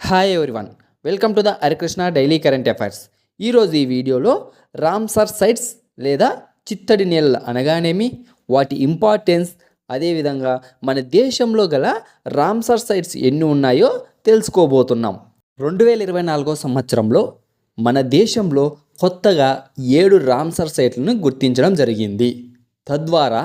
Hi everyone welcome to the Harikrishna daily current affairs ఈరోజు ఈ వీడియోలో రామ్సర్ సైట్స్ లేదా చిత్తడి నేలలు అనగానేమి? వాటి ఇంపార్టెన్స్ అదేవిధంగా మన దేశంలో గల రామ్సర్ సైట్స్ ఎన్ని ఉన్నాయో తెలుసుకోబోతున్నాం. రెండు వేల ఇరవై నాలుగో సంవత్సరంలో మన దేశంలో కొత్తగా ఏడు రామ్సర్ సైట్లను గుర్తించడం జరిగింది. తద్వారా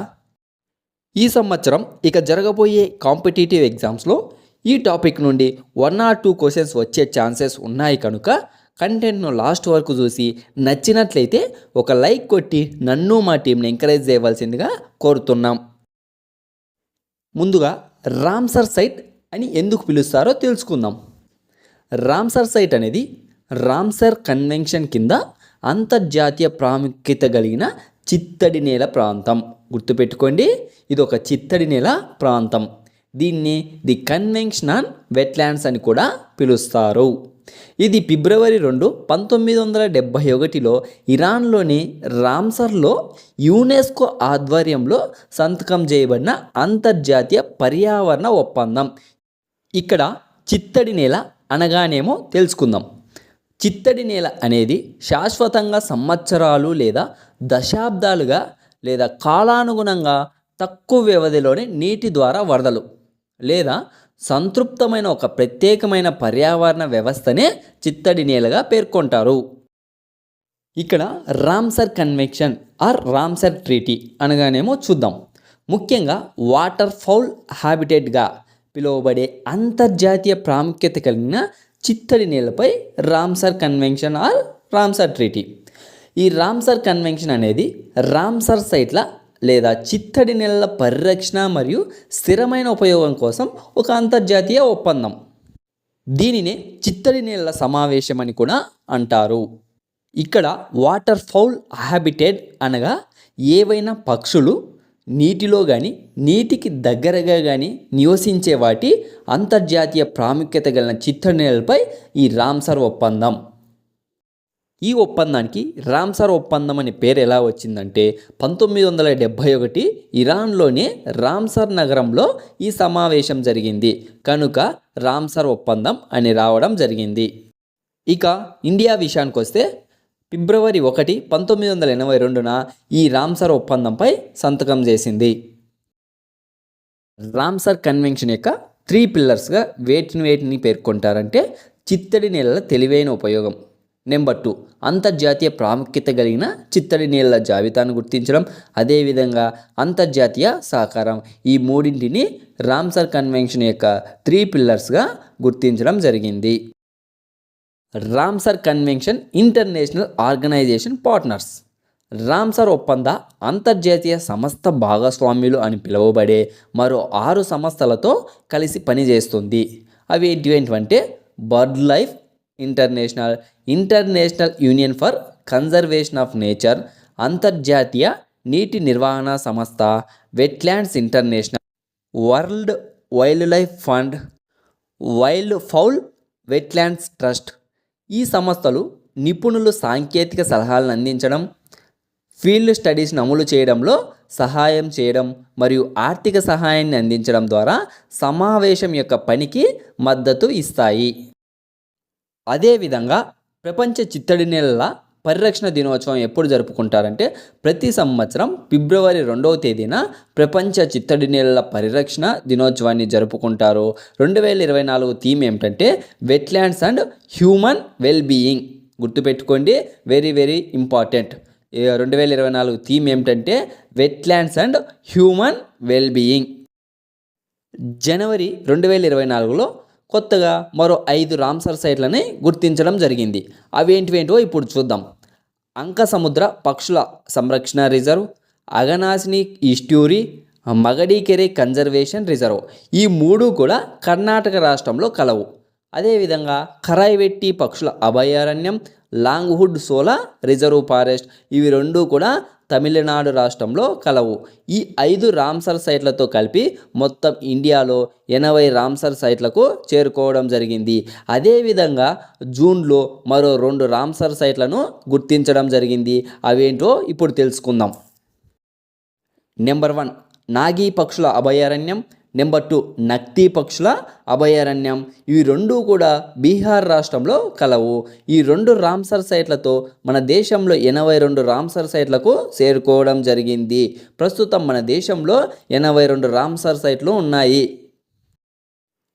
ఈ సంవత్సరం ఇక జరగబోయే కాంపిటేటివ్ ఎగ్జామ్స్లో ఈ టాపిక్ నుండి వన్ ఆర్ టూ క్వశ్చన్స్ వచ్చే ఛాన్సెస్ ఉన్నాయి కనుక కంటెంట్ను లాస్ట్ వరకు చూసి నచ్చినట్లయితే ఒక లైక్ కొట్టి నన్ను మా టీంని ఎంకరేజ్ చేయవలసిందిగా కోరుతున్నాం. ముందుగా రామ్సర్ సైట్ అని ఎందుకు పిలుస్తారో తెలుసుకుందాం. రామ్సర్ సైట్ అనేది రామ్సర్ కన్వెన్షన్ కింద అంతర్జాతీయ ప్రాముఖ్యత కలిగిన చిత్తడి నేల ప్రాంతం. గుర్తుపెట్టుకోండి ఇది ఒక చిత్తడి నేల ప్రాంతం. దీన్ని ది కన్వెన్షన్ ఆన్ వెట్లాండ్స్ అని కూడా పిలుస్తారు. ఇది ఫిబ్రవరి రెండు పంతొమ్మిది వందల డెబ్భై ఒకటిలో ఇరాన్లోని రామ్సర్లో యునెస్కో ఆధ్వర్యంలో సంతకం చేయబడిన అంతర్జాతీయ పర్యావరణ ఒప్పందం. ఇక్కడ చిత్తడి నేల అనగానేమో తెలుసుకుందాం. చిత్తడి నేల అనేది శాశ్వతంగా సంవత్సరాలు లేదా దశాబ్దాలుగా లేదా కాలానుగుణంగా తక్కువ వ్యవధిలోనే నీటి ద్వారా వరదలు. లేదా సంతృప్తమైన ఒక ప్రత్యేకమైన పర్యావరణ వ్యవస్థనే చిత్తడి నేలగా పేర్కొంటారు. ఇక్కడ Ramsar convention or Ramsar treaty అనగానేమో చూద్దాం. ముఖ్యంగా వాటర్ ఫౌల్ హ్యాబిటేట్గా పిలువబడే అంతర్జాతీయ ప్రాముఖ్యత కలిగిన చిత్తడి నేలపై Ramsar convention or Ramsar treaty. ఈ రామ్సర్ కన్వెన్షన్ అనేది రామ్సర్ సైట్ల లేదా చిత్తడి నెలల పరిరక్షణ మరియు స్థిరమైన ఉపయోగం కోసం ఒక అంతర్జాతీయ ఒప్పందం. దీనినే చిత్తడి నేలల సమావేశం అని కూడా అంటారు. ఇక్కడ వాటర్ ఫౌల్ హ్యాబిటెడ్ అనగా ఏవైనా పక్షులు నీటిలో కానీ నీటికి దగ్గరగా కానీ నివసించే వాటి అంతర్జాతీయ ప్రాముఖ్యత గల చిత్తడి నేలపై ఈ రామ్సర్ ఒప్పందం. ఈ ఒప్పందానికి రామ్సర్ ఒప్పందం అనే పేరు ఎలా వచ్చిందంటే పంతొమ్మిది వందల డెబ్భై ఒకటి ఇరాన్లోని రామ్సర్ నగరంలో ఈ సమావేశం జరిగింది. కనుక రామ్సర్ ఒప్పందం అని రావడం జరిగింది. ఇక ఇండియా విషయానికి వస్తే ఫిబ్రవరి ఒకటి పంతొమ్మిది వందల ఎనభై రెండున ఈ రామ్సర్ ఒప్పందంపై సంతకం చేసింది. రామ్సర్ కన్వెన్షన్ యొక్క త్రీ పిల్లర్స్గా వేటిని వేటిని పేర్కొంటారంటే చిత్తడి నేలల తెలివైన ఉపయోగం. నెంబర్ టూ అంతర్జాతీయ ప్రాముఖ్యత కలిగిన చిత్తడి నీళ్ళ జాబితాను గుర్తించడం. అదేవిధంగా అంతర్జాతీయ సహకారం ఈ మూడింటిని రామ్సర్ కన్వెన్షన్ యొక్క త్రీ పిల్లర్స్గా గుర్తించడం జరిగింది. Ramsar convention international organisation partners. Ramsar ఒప్పంద అంతర్జాతీయ సంస్థ భాగస్వామ్యులు అని పిలువబడే మరో ఆరు సంస్థలతో కలిసి పనిచేస్తుంది. అవి ఏంటివంటే bird life international international union for conservation of nature అంతర్జాతీయ నీటి నిర్వహణ సంస్థ wetlands international world wildlife fund wildfowl wetlands trust ఈ సంస్థలు నిపుణులు సాంకేతిక సలహాలను అందించడం ఫీల్డ్ స్టడీస్ను అమలు చేయడంలో సహాయం చేయడం మరియు ఆర్థిక సహాయాన్ని అందించడం ద్వారా సమావేశం యొక్క పనికి మద్దతు ఇస్తాయి. అదేవిధంగా ప్రపంచ చిత్తడి నేలల పరిరక్షణ దినోత్సవం ఎప్పుడు జరుపుకుంటారంటే ప్రతి సంవత్సరం ఫిబ్రవరి రెండవ తేదీన ప్రపంచ చిత్తడి నేలల పరిరక్షణ దినోత్సవాన్ని జరుపుకుంటారు. రెండు వేల ఇరవై నాలుగు థీమ్ ఏమిటంటే wetlands and human well being గుర్తుపెట్టుకోండి వెరీ వెరీ ఇంపార్టెంట్. రెండు వేల ఇరవై నాలుగు థీమ్ ఏమిటంటే wetlands and human well being జనవరి రెండు వేల ఇరవై నాలుగులో కొత్తగా మరో ఐదు రామ్సర్ సైట్లని గుర్తించడం జరిగింది. అవేంటివేంటో ఇప్పుడు చూద్దాం. అంక సముద్ర పక్షుల సంరక్షణ reserve Aghanashini estuary Magadikere conservation reserve. ఈ మూడు కూడా కర్ణాటక రాష్ట్రంలో కలవు. అదేవిధంగా కరాయివెట్టి పక్షుల అభయారణ్యం లాంగ్హుడ్ సోలా రిజర్వ్ ఫారెస్ట్ ఇవి రెండు కూడా తమిళనాడు రాష్ట్రంలో కలవు. ఈ ఐదు రామ్సర్ సైట్లతో కలిపి మొత్తం ఇండియాలో ఎనభై రామ్సర్ సైట్లకు చేరుకోవడం జరిగింది. అదేవిధంగా జూన్లో మరో రెండు రామ్సర్ సైట్లను గుర్తించడం జరిగింది. అవేంటో ఇప్పుడు తెలుసుకుందాం. నెంబర్ వన్ నాగీ పక్షుల అభయారణ్యం. నెంబర్ టూ నక్తి పక్షుల అభయారణ్యం. ఇవి రెండు కూడా బీహార్ రాష్ట్రంలో కలవు. ఈ రెండు రామ్సర్ సైట్లతో మన దేశంలో ఎనభై రెండు రామ్సర్ సైట్లకు చేరుకోవడం జరిగింది. ప్రస్తుతం మన దేశంలో ఎనభై రెండు రామ్సర్ సైట్లు ఉన్నాయి.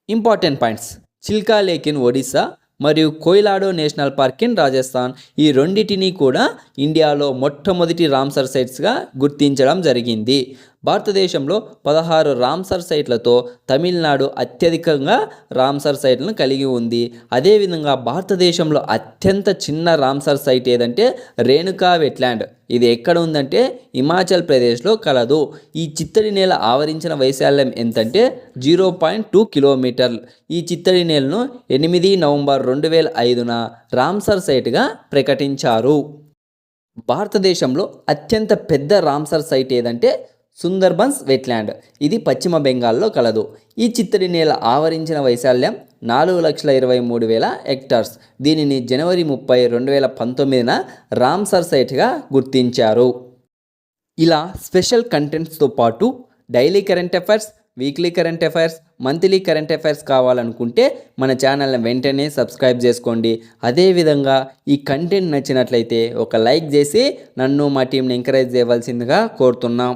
Important points. Chilka lake in Odisha మరియు Keoladeo national park in Rajasthan. ఈ రెండింటినీ కూడా ఇండియాలో మొట్టమొదటి రామ్సర్ సైట్స్గా గుర్తించడం జరిగింది. భారతదేశంలో పదహారు రామ్సర్ సైట్లతో తమిళనాడు అత్యధికంగా రామ్సర్ సైట్లను కలిగి ఉంది. అదేవిధంగా భారతదేశంలో అత్యంత చిన్న రామ్సర్ సైట్ ఏదంటే రేణుకా వెట్లాండ్. ఇది ఎక్కడ ఉందంటే హిమాచల్ ప్రదేశ్లో కలదు. ఈ చిత్తడి నేల ఆవరించిన వైశాల్యం ఎంతంటే జీరో పాయింట్ టూ కిలోమీటర్లు. ఈ చిత్తడి నేలను ఎనిమిది నవంబర్ రెండు వేల ఐదున రామ్సర్ సైట్గా ప్రకటించారు. భారతదేశంలో అత్యంత పెద్ద రామ్సర్ సైట్ ఏదంటే సుందర్బన్స్ వెట్లాండ్ ఇది పశ్చిమ బెంగాల్లో కలదు. ఈ చిత్తడి నేల ఆవరించిన వైశాల్యం నాలుగు లక్షల ఇరవై మూడు వేల హెక్టార్స్. దీనిని జనవరి ముప్పై రెండు వేల పంతొమ్మిదిన రామ్సర్ సైట్గా గుర్తించారు. ఇలా స్పెషల్ కంటెంట్స్తో పాటు daily current affairs weekly current affairs monthly current affairs కావాలనుకుంటే మన ఛానల్ని వెంటనే సబ్స్క్రైబ్ చేసుకోండి. అదేవిధంగా ఈ కంటెంట్ నచ్చినట్లయితే ఒక లైక్ చేసి నన్ను మా టీంని ఎంకరేజ్ చేయవలసిందిగా కోరుతున్నాం.